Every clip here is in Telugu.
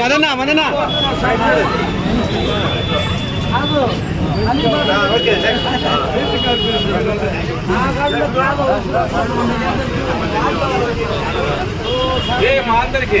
మదన్నా మదన్నా మా అందరికి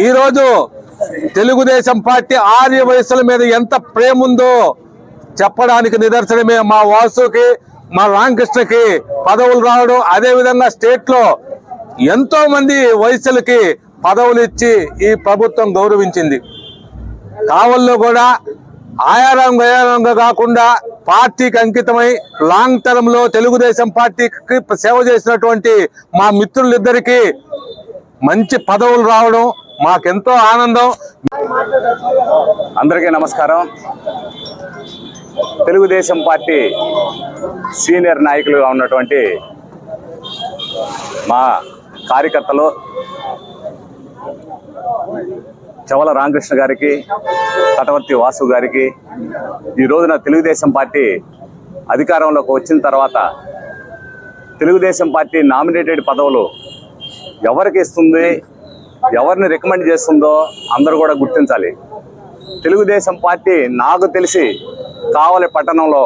ఈరోజు తెలుగుదేశం పార్టీ ఆర్య వయసుల మీద ఎంత ప్రేమ ఉందో చెప్పడానికి నిదర్శనమే మా వాసుకి. మా రామకృష్ణకి పదవులు రావడం అదే విధంగా స్టేట్లో ఎంతో మంది వయసులకి పదవులు ఇచ్చి ఈ ప్రభుత్వం గౌరవించింది. కావల్లో కూడా ఆయారం గయారంగా కాకుండా పార్టీకి అంకితమై లాంగ్ టర్మ్లో తెలుగుదేశం పార్టీకి సేవ చేసినటువంటి మా మిత్రులిద్దరికీ మంచి పదవులు రావడం మాకెంతో ఆనందం. అందరికీ నమస్కారం. తెలుగుదేశం పార్టీ సీనియర్ నాయకులుగా ఉన్నటువంటి మా కార్యకర్తలు చవల రామకృష్ణ గారికి కటవర్తి వాసు గారికి ఈ రోజున తెలుగుదేశం పార్టీ అధికారంలోకి వచ్చిన తర్వాత తెలుగుదేశం పార్టీ నామినేటెడ్ పదవులు ఎవరికి ఇస్తుంది ఎవరిని రికమెండ్ చేస్తుందో అందరూ కూడా గుర్తించాలి. తెలుగుదేశం పార్టీ నాకు తెలిసి కావలి పట్టణంలో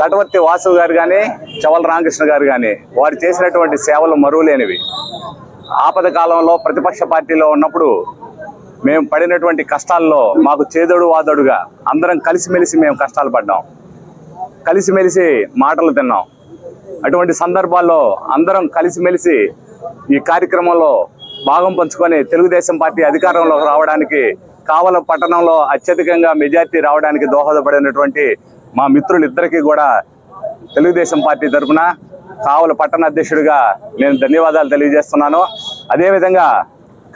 తటవర్తి వాసు గారు కానీ చవల రామకృష్ణ గారు కానీ వారు చేసినటువంటి సేవలు మరువులేనివి. ఆపద కాలంలో ప్రతిపక్ష పార్టీలో ఉన్నప్పుడు మేము పడినటువంటి కష్టాల్లో మాకు చేదోడు వాదోడుగా అందరం కలిసిమెలిసి మేము కష్టాలు పడ్డాం. కలిసిమెలిసి మాటలు తిన్నాం. అటువంటి సందర్భాల్లో అందరం కలిసిమెలిసి ఈ కార్యక్రమంలో భాగం పంచుకొని తెలుగుదేశం పార్టీ అధికారంలోకి రావడానికి కావల పట్టణంలో అత్యధికంగా మెజార్టీ రావడానికి దోహదపడినటువంటి మా మిత్రులిద్దరికీ కూడా తెలుగుదేశం పార్టీ తరఫున కావల పట్టణ అధ్యక్షుడిగా నేను ధన్యవాదాలు తెలియజేస్తున్నాను. అదేవిధంగా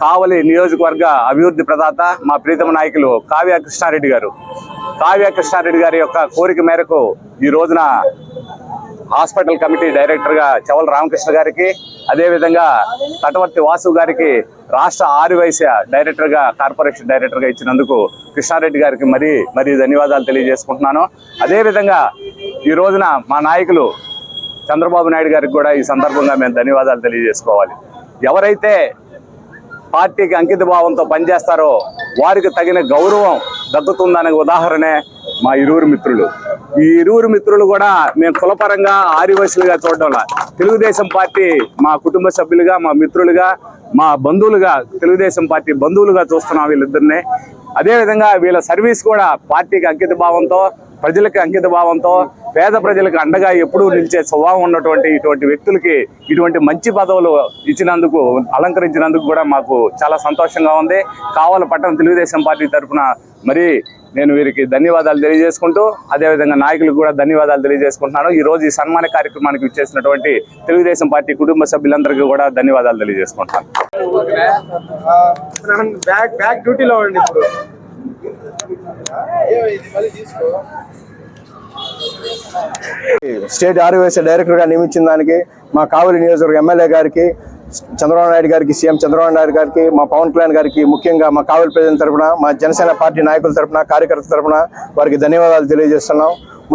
కావలి నియోజకవర్గ అభివృద్ధి ప్రదాత మా ప్రీతమ నాయకులు కావ్య కృష్ణారెడ్డి గారు. కావ్య కృష్ణారెడ్డి గారి యొక్క కోరిక మేరకు ఈ రోజున హాస్పిటల్ కమిటీ డైరెక్టర్గా చవల రామకృష్ణ గారికి అదేవిధంగా తటవర్తి వాసు గారికి రాష్ట్ర ఆర్యవైశ్య డైరెక్టర్గా కార్పొరేషన్ డైరెక్టర్గా ఇచ్చినందుకు కృష్ణారెడ్డి గారికి మరీ మరీ ధన్యవాదాలు తెలియజేసుకుంటున్నాను. అదేవిధంగా ఈ రోజున మా నాయకులు చంద్రబాబు నాయుడు గారికి కూడా ఈ సందర్భంగా మేము ధన్యవాదాలు తెలియజేసుకోవాలి. ఎవరైతే పార్టీకి అంకిత భావంతో పనిచేస్తారో వారికి తగిన గౌరవం దక్కుతుందనే ఉదాహరణే మా ఇరువురు మిత్రులు. ఈ ఇరువురు మిత్రులు కూడా మేము కులపరంగా ఆదివాసులుగా చూడడంలా తెలుగుదేశం పార్టీ మా కుటుంబ సభ్యులుగా మా మిత్రులుగా మా బంధువులుగా తెలుగుదేశం పార్టీ బంధువులుగా చూస్తున్నాం వీళ్ళిద్దరిని. అదేవిధంగా వీళ్ళ సర్వీస్ కూడా పార్టీకి అంకిత భావంతో ప్రజలకు అంకిత భావంతో పేద ప్రజలకు అండగా ఎప్పుడూ నిలిచే స్వభావం ఉన్నటువంటి ఇటువంటి వ్యక్తులకి ఇటువంటి మంచి పదవులు ఇచ్చినందుకు అలంకరించినందుకు కూడా మాకు చాలా సంతోషంగా ఉంది. కావాల పట్టణ తెలుగుదేశం పార్టీ తరఫున మరి నేను వీరికి ధన్యవాదాలు తెలియజేసుకుంటూ అదేవిధంగా నాయకులకు కూడా ధన్యవాదాలు తెలియజేసుకుంటున్నాను. ఈ రోజు ఈ సన్మాన కార్యక్రమానికి ఇచ్చేసినటువంటి తెలుగుదేశం పార్టీ కుటుంబ సభ్యులందరికీ కూడా ధన్యవాదాలు తెలియజేసుకుంటున్నాను. బ్యాక్ డ్యూటీలో ఉండి ఇప్పుడు స్టేట్ ఆర్యవైశ్య డైరెక్టర్గా నియమించిన దానికి మా కావలి నియోజకవర్గ ఎమ్మెల్యే గారికి చంద్రబాబు నాయుడు గారికి సీఎం చంద్రబాబు నాయుడు గారికి మా పవన్ కళ్యాణ్ గారికి ముఖ్యంగా మా కావలి ప్రజల తరపున మా జనసేన పార్టీ నాయకుల తరపున కార్యకర్తల తరపున వారికి ధన్యవాదాలు తెలియజేస్తున్నాం.